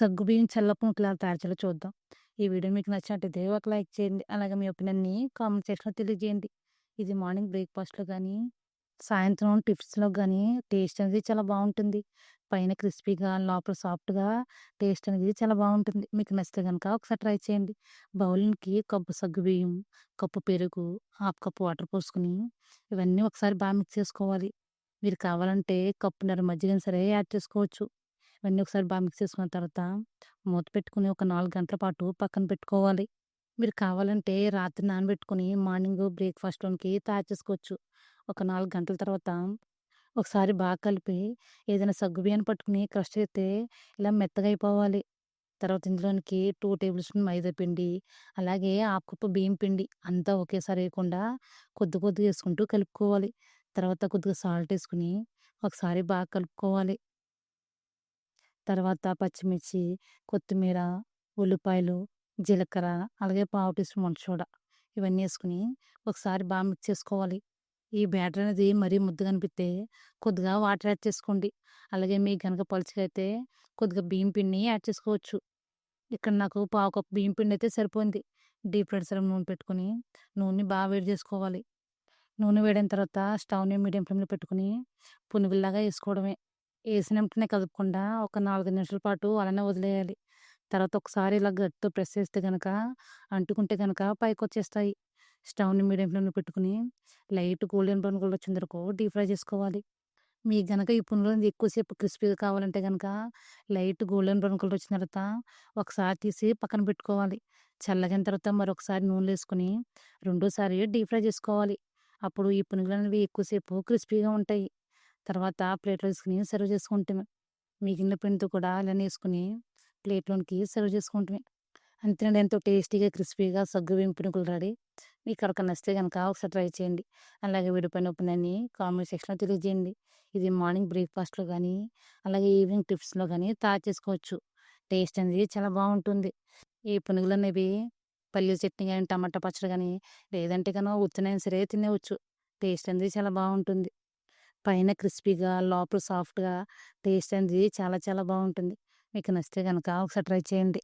సగ్గుబియ్యం చల్ల తయారు చేయాలో చూద్దాం. ఈ వీడియో మీకు నచ్చినట్టయితే ఒక లైక్ చేయండి. అలాగే మీ ఒపీనియన్‌ని కామెంట్ సెక్షన్‌లో తెలియజేయండి. ఇది మార్నింగ్ బ్రేక్‌ఫాస్ట్‌లో కానీ సాయంత్రం టిఫిన్స్‌లో కానీ టేస్ట్ అనేది చాలా బాగుంటుంది పైన క్రిస్పీగా, లోపల సాఫ్ట్‌గా టేస్ట్ అనేది చాలా బాగుంటుంది మీకు నచ్చితే కనుక ఒకసారి ట్రై చేయండి. బౌల్‌కి కప్పు సగ్గుబియ్యం, కప్పు పెరుగు, హాఫ్ కప్పు వాటర్ పోసుకొని ఇవన్నీ ఒకసారి బాగా మిక్స్ చేసుకోవాలి. మీరు కావాలంటే కప్పున్నర మజ్జిగైనా సరే యాడ్ చేసుకోవచ్చు. ఇవన్నీ ఒకసారి బాగా మిక్స్ చేసుకున్న తర్వాత మూత పెట్టుకొని ఒక నాలుగు గంటల పాటు పక్కన పెట్టుకోవాలి. మీరు కావాలంటే రాత్రి నానబెట్టుకొని మార్నింగ్ బ్రేక్‌ఫాస్ట్‌లోకి తయారు చేసుకోవచ్చు. ఒక నాలుగు గంటల తర్వాత ఒకసారి బాగా కలిపి ఏదైనా సగ్గు బియ్యాన్ని పట్టుకొని క్రష్ చేస్తే ఇలా మెత్తగా అయిపోవాలి. తర్వాత ఇందులోనికి టూ టేబుల్ స్పూన్ మైదా పిండి, అలాగే హాఫ్ కప్ బియ్యం పిండి అంతా ఒకేసారి వేయకుండా కొద్ది కొద్దిగా వేసుకుంటూ కలుపుకోవాలి. తర్వాత కొద్దిగా సాల్ట్ వేసుకుని ఒకసారి బాగా కలుపుకోవాలి. తర్వాత పచ్చిమిర్చి, కొత్తిమీర, ఉల్లిపాయలు, జీలకర్ర, అలాగే పావు టీ స్పూన్ వంట సోడా ఇవన్నీ వేసుకుని ఒకసారి బాగా మిక్స్ చేసుకోవాలి. ఈ బ్యాటర్ అనేది మరీ ముద్దగా అనిపిస్తే కొద్దిగా వాటర్ యాడ్ చేసుకోండి. అలాగే మీకు గనక పలుచగా అయితే కొద్దిగా బియ్యం పిండిని యాడ్ చేసుకోవచ్చు. ఇక్కడ నాకు పావు కప్పు బియ్యం పిండి అయితే సరిపోయింది. డీప్ ఫ్రైడ్ సరం నూనె పెట్టుకొని నూనెని బాగా వేడి చేసుకోవాలి. నూనె వేడైన తర్వాత స్టవ్‌ని మీడియం ఫ్లేమ్‌లో పెట్టుకొని పునుగుల్లాగా వేసుకోవడమే ఏసిన వెంటనే కదపకుండా ఒక నాలుగు నిమిషాల పాటు అలానే వదిలేయాలి. తర్వాత ఒకసారి ఇలా గరిటెతో ప్రెస్ చేస్తే గనక అంటుకుంటే గనక పైకొచ్చేస్తాయి. స్టవ్‌ని మీడియం ఫ్లేమ్‌లో పెట్టుకొని లైట్ గోల్డెన్ బ్రౌన్ కలర్ వచ్చేంత డీప్ ఫ్రై చేసుకోవాలి. మీకు గనక ఈ పునుగులు అనేది క్రిస్పీగా కావాలంటే గనక లైట్ గోల్డెన్ బ్రౌన్ కలర్ వచ్చిన తర్వాత ఒకసారి తీసి పక్కన పెట్టుకోవాలి. చల్లగైన తర్వాత మరొకసారి నూనెలో ఏసుకొని రెండోసారి డీప్ ఫ్రై చేసుకోవాలి. అప్పుడు ఈ పునుగులు అనేవి ఎక్కువసేపు క్రిస్పీగా ఉంటాయి. తర్వాత ప్లేట్‌లో తీసుకొని సర్వ్ చేసుకుంటమే. మిగిలిన పిండితో కూడా అలానే వేసుకుని ప్లేట్‌లోనికి సర్వ్ చేసుకుంటమే. అంతేనండి ఎంతో టేస్టీగా, క్రిస్పీగా సగ్గు పునుగులు రెడీ. మీకు ఎవరికైనా నచ్చితే కనుక ఒకసారి ట్రై చేయండి. అలాగే విడిపోయిన పైన కామెంట్ సెక్షన్‌లో తెలియజేయండి. ఇది మార్నింగ్ బ్రేక్‌ఫాస్ట్‌లో కానీ అలాగే ఈవినింగ్ టిప్స్లో కానీ తయారు చేసుకోవచ్చు. టేస్ట్ అనేది చాలా బాగుంటుంది ఈ పునుగులనేవి పల్లీల చట్నీ కానీ టమాటా పచ్చడి కానీ లేదంటే కనుక ఉత్తనైనా సరే తినేవచ్చు టేస్ట్ అనేది చాలా బాగుంటుంది పైన క్రిస్పీగా, లోపల సాఫ్ట్‌గా టేస్ట్ అనేది చాలా చాలా బాగుంటుంది మీకు నచ్చితే కనుక ఒకసారి ట్రై చేయండి.